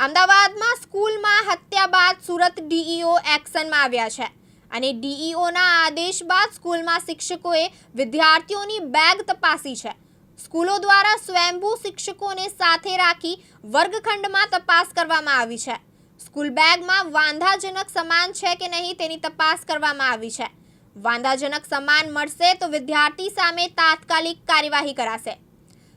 અમદાવાદમાં સ્કૂલમાં હત્યા બાદ સુરત ડીઈઓ એક્શનમાં આવ્યા છે અને ડીઈઓના આદેશ બાદ સ્કૂલમાં શિક્ષકોએ વિદ્યાર્થીઓની બેગ તપાસી છે. સ્કૂલો દ્વારા સ્વયંભૂ શિક્ષકોને સાથે રાખી વર્ગખંડમાં તપાસ કરવામાં આવી છે. સ્કૂલ બેગમાં વાંધાજનક સમાન છે કે નહીં તેની તપાસ કરવામાં આવી છે. વાંધાજનક સમાન મળશે તો વિદ્યાર્થી સામે તાત્કાલિક કાર્યવાહી કરાશે.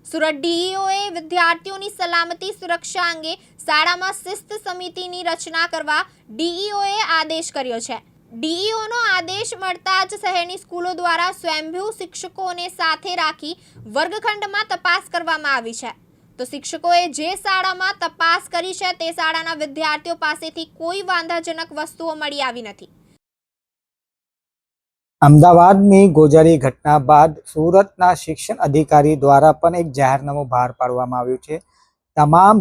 સુરત ડીઈઓએ વિદ્યાર્થીઓની સલામતી સુરક્ષા અંગે શાળામાં શિસ્ત સમિતિની રચના કરવા ડીઈઓએ આદેશ કર્યો છે. ડીઈઓનો આદેશ મળતા જ શહેરની સ્કૂલો દ્વારા સ્વયંભૂ શિક્ષકોને સાથે રાખી વર્ગખંડમાં તપાસ કરવામાં આવી છે. તો શિક્ષકોએ જે શાળામાં તપાસ કરી છે તે શાળાના વિદ્યાર્થીઓ પાસેથી કોઈ વાંધાજનક વસ્તુઓ મળી આવી નથી. અમદાવાદની ગોજારી ઘટના બાદ સુરતના શિક્ષણ અધિકારી દ્વારા પણ એક જાહેરનામું બહાર પાડવામાં આવ્યું છે. તમામ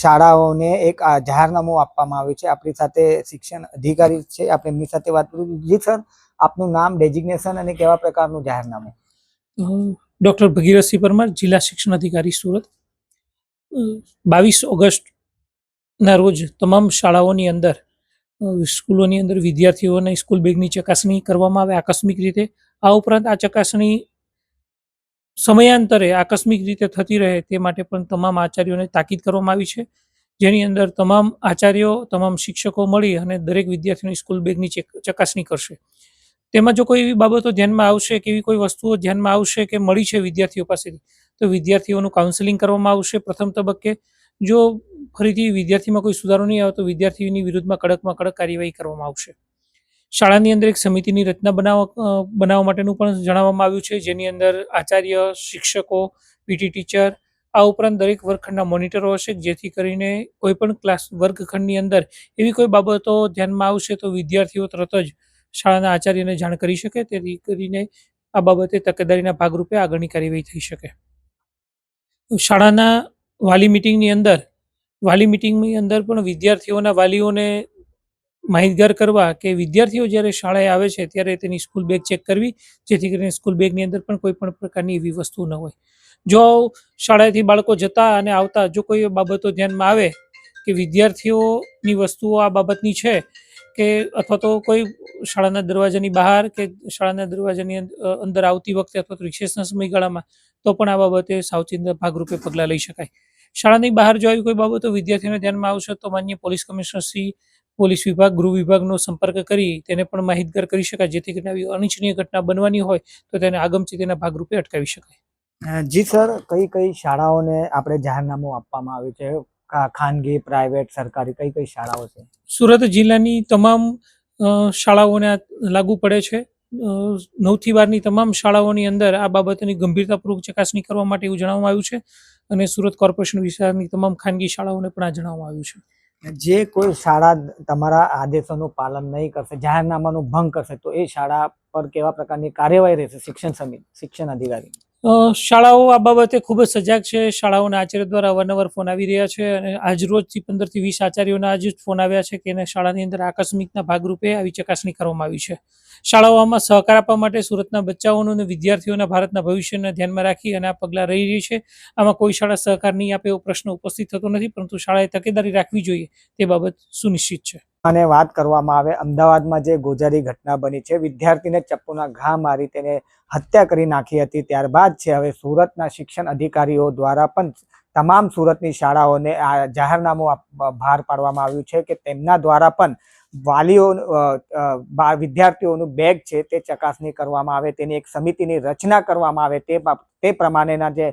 શાળાઓને એક જાહેરનામું આપવામાં આવ્યું છે. આપણી સાથે શિક્ષણ અધિકારી છે. આપણે એમની સાથે વાત કરું જી સર, આપનું નામ, ડેઝિગ્નેશન અને કેવા પ્રકારનું જાહેરનામું? ડૉક્ટર ભગીરથસિંહ પરમાર, જિલ્લા શિક્ષણ અધિકારી, સુરત. બાવીસ ઓગસ્ટના રોજ તમામ શાળાઓની અંદર સ્કૂલોની અંદર વિદ્યાર્થીઓને સ્કૂલ બેગની ચકાસણી કરવામાં આવે આકસ્મિક રીતે. આ ઉપરાંત આ ચકાસણી સમયાંતરે આકસ્મિક રીતે થતી રહે તે માટે પણ તમામ આચાર્યોને તાકીદ કરવામાં આવી છે. જેની અંદર તમામ આચાર્યો, તમામ શિક્ષકો મળી અને દરેક વિદ્યાર્થીઓની સ્કૂલ બેગની ચકાસણી કરશે. તેમાં જો કોઈ એવી બાબતો ધ્યાનમાં આવશે કે એવી કોઈ વસ્તુઓ ધ્યાનમાં આવશે કે મળી છે વિદ્યાર્થીઓ પાસેથી, તો વિદ્યાર્થીઓનું કાઉન્સેલિંગ કરવામાં આવશે પ્રથમ તબક્કે. જો ફરીથી વિદ્યાર્થીમાં કોઈ સુધારો નહીં આવે તો વિદ્યાર્થીની વિરુદ્ધમાં કડકમાં કડક કાર્યવાહી કરવામાં આવશે. શાળાની અંદર એક સમિતિની રચના બનાવવા બનાવવા માટેનું પણ જણાવવામાં આવ્યું છે, જેની અંદર આચાર્ય, શિક્ષકો પીટી ટીચર, આ ઉપરાંત દરેક વર્ગખંડના મોનિટરો હશે, જેથી કરીને કોઈ પણ ક્લાસ વર્ગખંડની અંદર એવી કોઈ બાબતો ધ્યાનમાં આવશે તો વિદ્યાર્થીઓ તરત જ શાળાના આચાર્યને જાણ કરી શકે, તેથી કરીને આ બાબતે તકેદારીના ભાગરૂપે આગળની કાર્યવાહી થઈ શકે. શાળાના વાલી મિટિંગની અંદર, વાલી મિટિંગની અંદર પણ વિદ્યાર્થીઓના વાલીઓને માહિતગાર કરવા કે વિદ્યાર્થીઓ જ્યારે શાળાએ આવે છે ત્યારે તેની સ્કૂલ બેગ ચેક કરવી, જેથી કરીને સ્કૂલ બેગની અંદર પણ કોઈ પણ પ્રકારની એવી વસ્તુ ન હોય. જો શાળાએથી બાળકો જતા અને આવતા, જો કોઈ બાબતો ધ્યાનમાં આવે કે વિદ્યાર્થીઓની વસ્તુઓ આ બાબતની છે કે અથવા તો કોઈ શાળાના દરવાજાની બહાર કે શાળાના દરવાજાની અંદ- અંદર આવતી વખતે અથવા તો રિસેસના સમયગાળામાં, તો પણ આ બાબતે સાવચેતીના ભાગરૂપે પગલાં લઈ શકાય. શાળાની બહાર જો આવી કોઈ બાબતો વિદ્યાર્થીઓને ધ્યાનમાં આવશે, તો માન્ય પોલીસ કમિશનરશ્રી પોલીસ વિભાગ, ગૃહ વિભાગનો સંપર્ક કરી તેને પણ માહિતગાર કરી શકાય. જેથી કરીને આવી અનિચ્છનીય ઘટના બનવાની હોય, તો તેને આગમચેતીના ભાગરૂપે અટકાવી શકાય. જી સર કઈ કઈ શાળાઓને આપણે જાહેરનામું આપવામાં આવ્યું છે? ખાનગી પ્રાઇવેટ સરકારી કઈ કઈ શાળાઓ છે? સુરત જિલ્લાની તમામ શાળાઓને લાગુ પડે છે. નવથી બારની તમામ શાળાઓની અંદર આ બાબતની ગંભીરતાપૂર્વક ચકાસણી કરવા માટે એવું જણાવવામાં આવ્યું છે અને સુરત કોર્પોરેશન વિસ્તારની તમામ ખાનગી શાળાઓને પણ આ જણાવવામાં આવ્યું છે. જે કોઈ શાળા તમારા આદેશોનું પાલન નહીં કરશે જાહેરનામાનું ભંગ કરશે તો એ શાળા પર કેવા પ્રકારની કાર્યવાહી રહેશે? શિક્ષણ સમિતિ શિક્ષણ અધિકારી શાળાઓ આ બાબતે ખૂબ જ સજાગ છે. શાળાઓના આચાર્ય દ્વારા અવારનવાર ફોન આવી રહ્યા છે અને આજ રોજથી પંદરથી વીસ આચાર્યોના આજે ફોન આવ્યા છે કે એને શાળાની અંદર આકસ્મિકના ભાગરૂપે આવી ચકાસણી કરવામાં આવી છે. શાળાઓમાં સહકાર આપવા માટે સુરતના બચ્ચાઓનું અને વિદ્યાર્થીઓના ભારતના ભવિષ્યને ધ્યાનમાં રાખી અને આ પગલાં રહી રહી છે. આમાં કોઈ શાળા સહકાર નહીં આપે એવો પ્રશ્ન ઉપસ્થિત થતો નથી, પરંતુ શાળાએ તકેદારી રાખવી જોઈએ તે બાબત સુનિશ્ચિત છે. અને વાત કરવામાં આવે, અમદાવાદમાં જે ગોજારી ઘટના બની છે, વિદ્યાર્થીને ચપ્પુના ઘા મારી તેને હત્યા કરી નાખી હતી. ત્યારબાદ છે, હવે સુરતના શિક્ષણ અધિકારીઓ દ્વારા પણ તમામ સુરતની શાળાઓને આ જાહેરનામું બહાર પાડવામાં આવ્યું છે કે તેમના દ્વારા પણ વાલીઓ વિદ્યાર્થીઓનું બેગ છે તે ચકાસણી કરવામાં આવે, તેની એક સમિતિની રચના કરવામાં આવે, તે તે પ્રમાણેના જે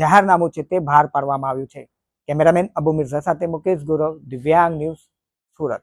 જાહેરનામું છે તે બહાર પાડવામાં આવ્યું છે. કેમેરામેન અબુ મિર્ઝા સાથે મુકેશ ગુરવ, દિવ્યાંગ ન્યૂઝ સુરત.